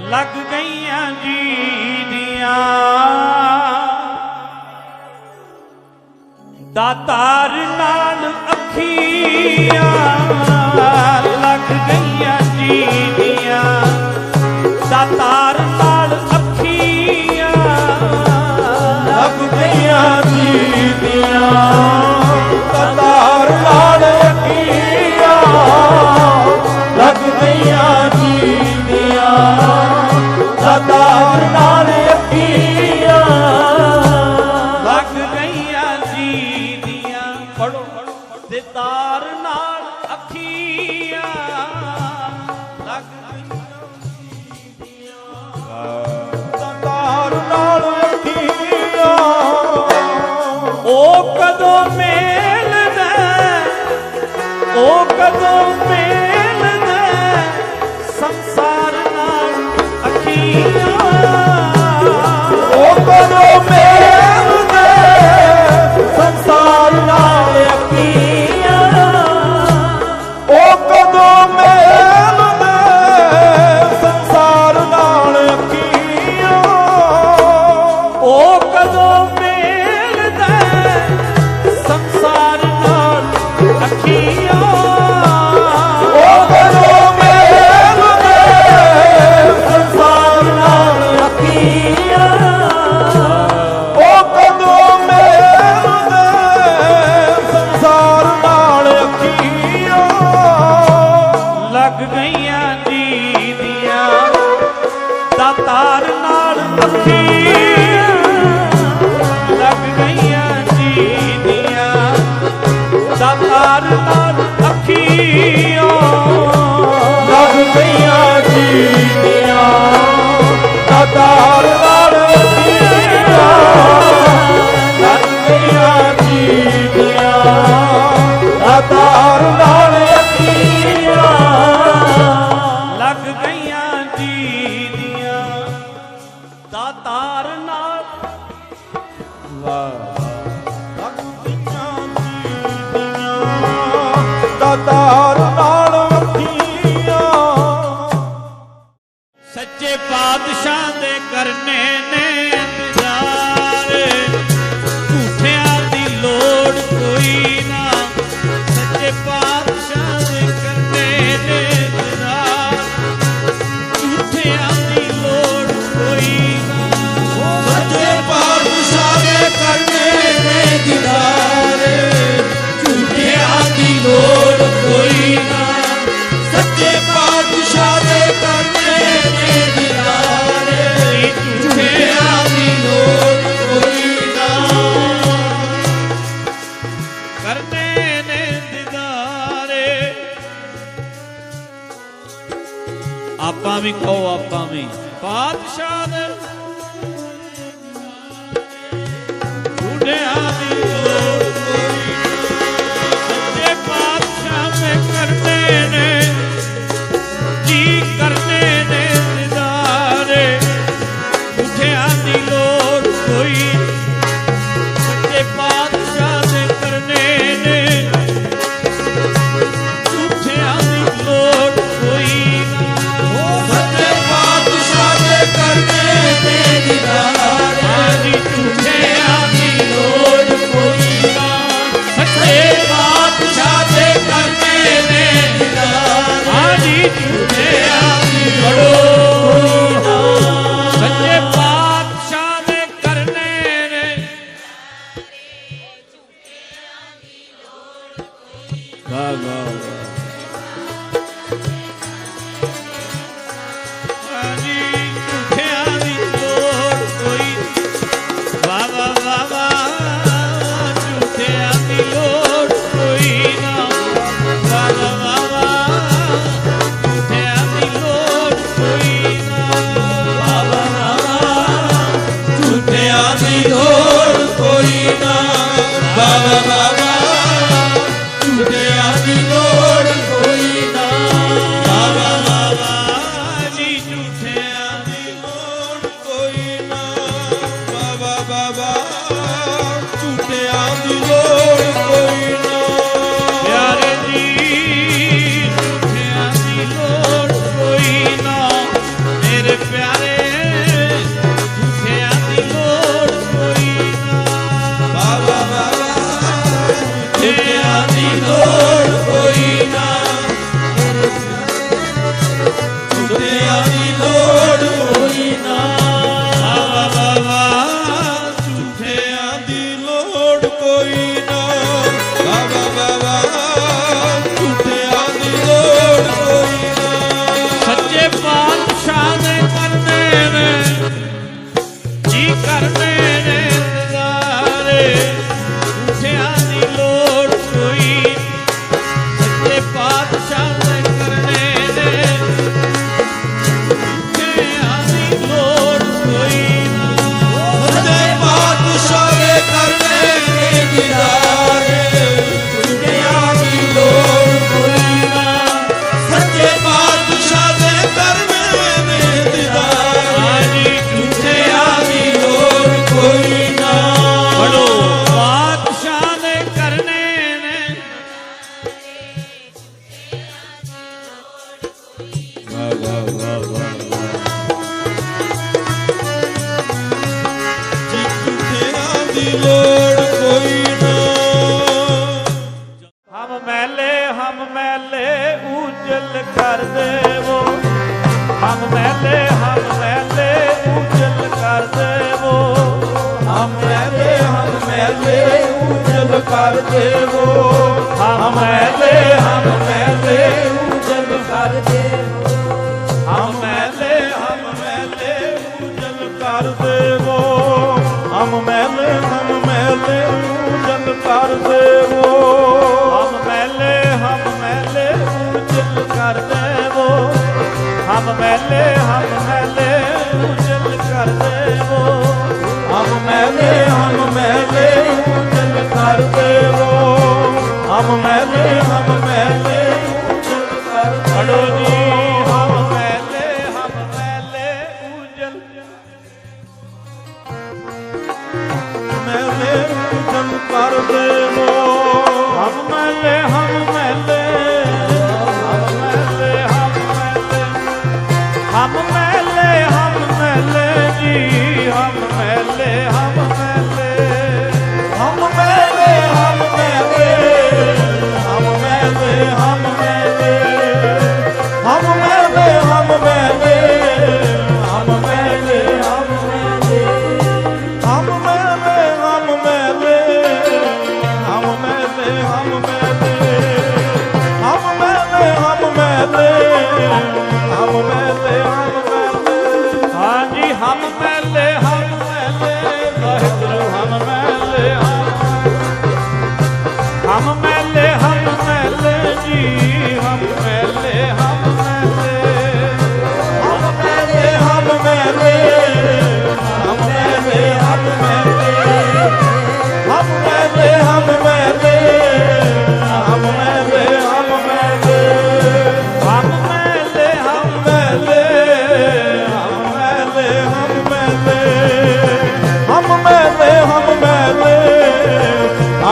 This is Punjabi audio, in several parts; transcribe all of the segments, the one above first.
ਲੱਗ ਗਈਆਂ ਜੀ ਦੀਆਂ ਦਾਤਾਰ ਨਾਲ ਅੱਖੀਆਂ ਲੱਗ ਗਈਆਂ ਜੀ ਦੀਆਂ ਦਾਤਾਰ ਨਾਲ ਅੱਖੀਆਂ ਲੱਗ ਗਈਆਂ ਜੀ ਦੀਆਂ ਦਾਤਾਰ ਨਾਲ ਅੱਖੀਆਂ ਲੱਗ ਗਈਆਂ સદા ਬੀਬੀਆਂ ਦੀਆਂ ਦਾਤਾਰ ਨਾਲ ਅੱਖੀ ਗਈਆਂ ਜੀ ਦੀਆਂ ਦਾਤਾਰ ਨਾਲ ਅੱਖੀਆਂ ਗਈਆਂ ਜੀ ਦੀਆਂ Yeah. Got tocarte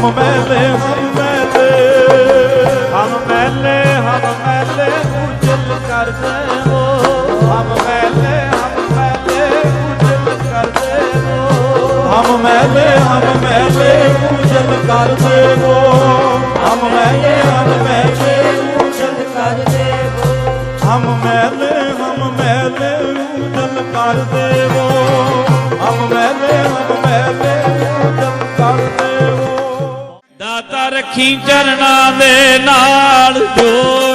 ਹਮ ਮਹਿਲੇ ਹਮ ਮਹਿਲੇ, ਹਮ ਮੈਲੇ ਹਮ ਮੈਲੇ ਉਜਲ ਕਰਦੇ ਹੋ। ਹਮ ਮਹਿਲੇ ਹਮ ਮਹਿਲੇ ਉਜਲ ਕਰਦੇ ਹੋ। ਹਮ ਮਹਿਲੇ ਹਮ ਮਹਿਲੇ ਉਜਲ ਕਰਦੇ ਹੋ। ਅੱਖੀਂ ਚਰਨਾਂ ਦੇ ਨਾਲ ਜੋੜ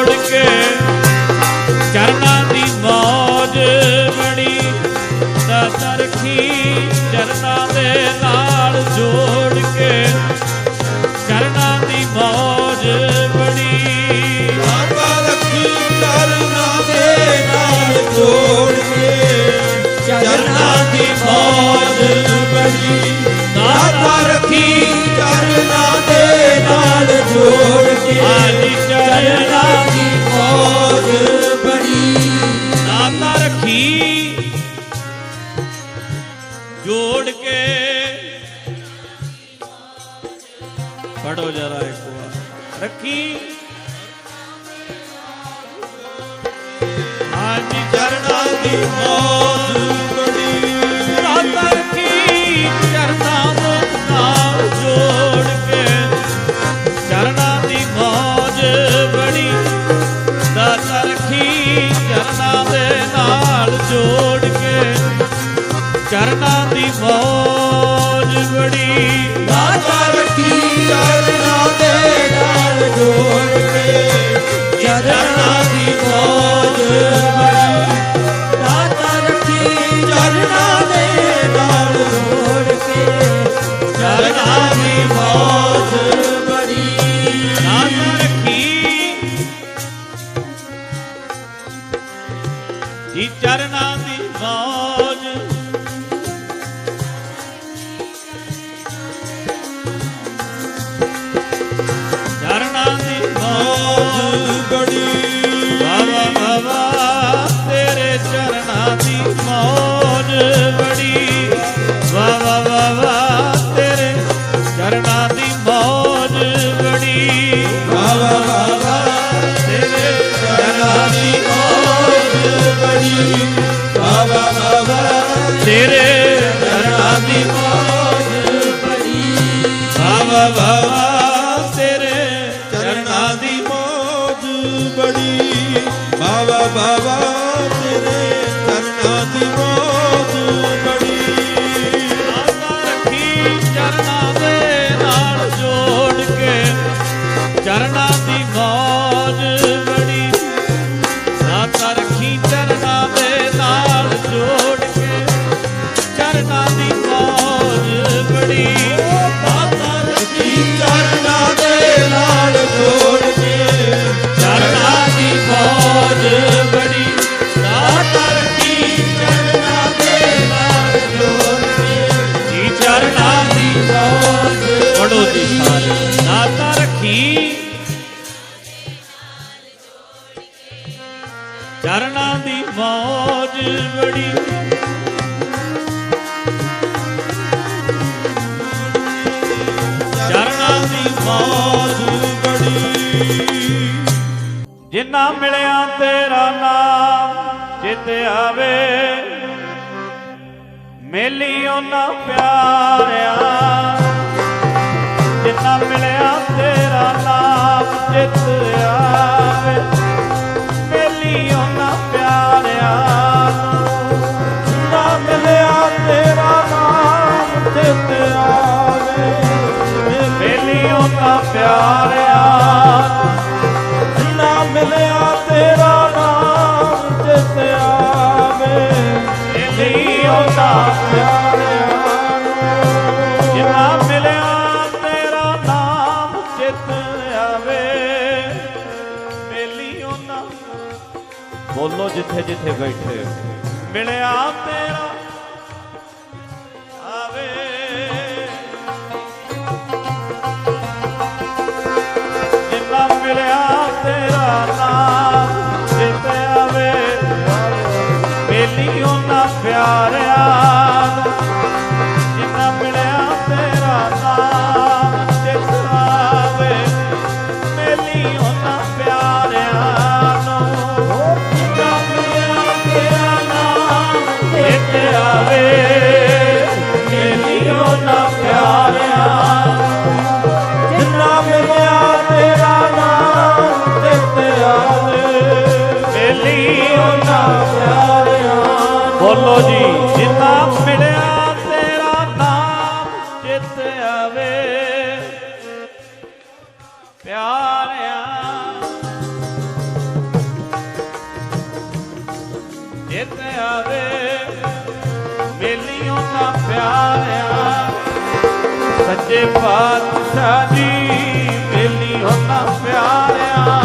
ਜੀ ਦੀ ਮੋਹ You. ਚਰਨਾਂ ਦੀ ਮੌਜ ਬੜੀ ਚਰਨਾਂ ਦੀ ਮੌਜ ਬੜੀ ਜਿੰਨਾ ਮਿਲਿਆ ਤੇਰਾ ਨਾਮ ਚਿਤ ਆਵੇ, ਮੇਲੀ ਉਹਨਾਂ ਪਿਆਰਿਆ। ਜਿੰਨਾ ਮਿਲਿਆ ਤੇਰਾ ਨਾਮ ਚਿਤ ਆਵੇ ਜਿੱਥੇ ਜਿੱਥੇ ਬੈਠੇ। ਮਿਲਿਆ ਤੇ ਜੀ ਜਿਤਾ ਮਿਲਿਆ ਤੇਰਾ ਨਾਮ ਚਿਤ ਆਵੇ। ਪਿਆਰਿਆ ਚਿਤ ਆਵੇ। ਮਿਲਿਓ ਨਾ ਪਿਆਰਿਆ। ਸੱਚੇ ਪਾਤਸ਼ਾਹ ਜੀ, ਮਿਲਿਓ ਨਾ ਪਿਆਰਿਆ।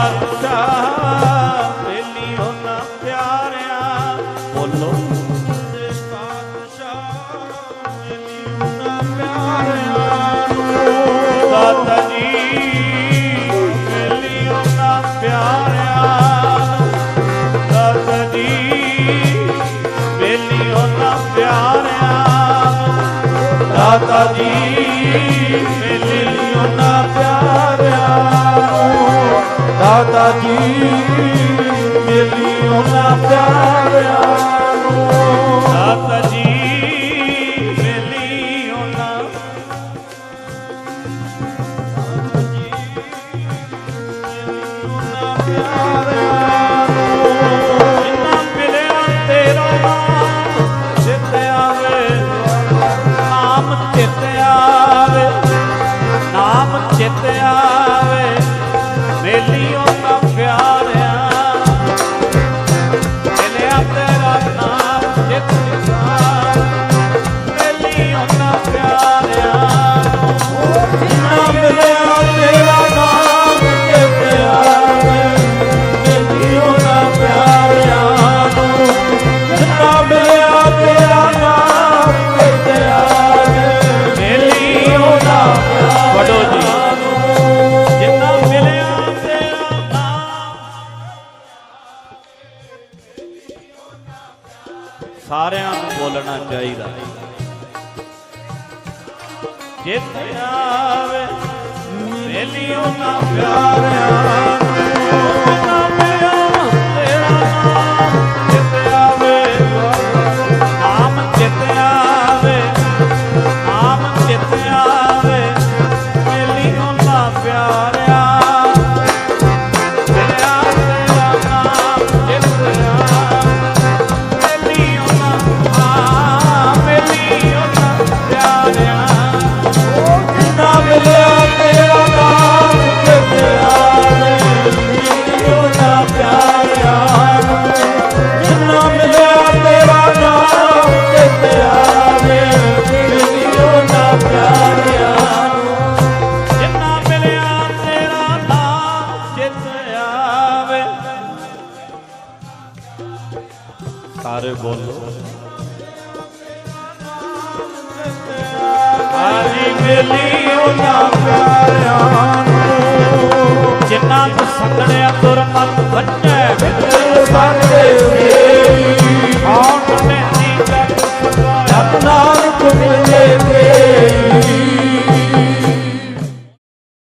ਜਿੰਨਾ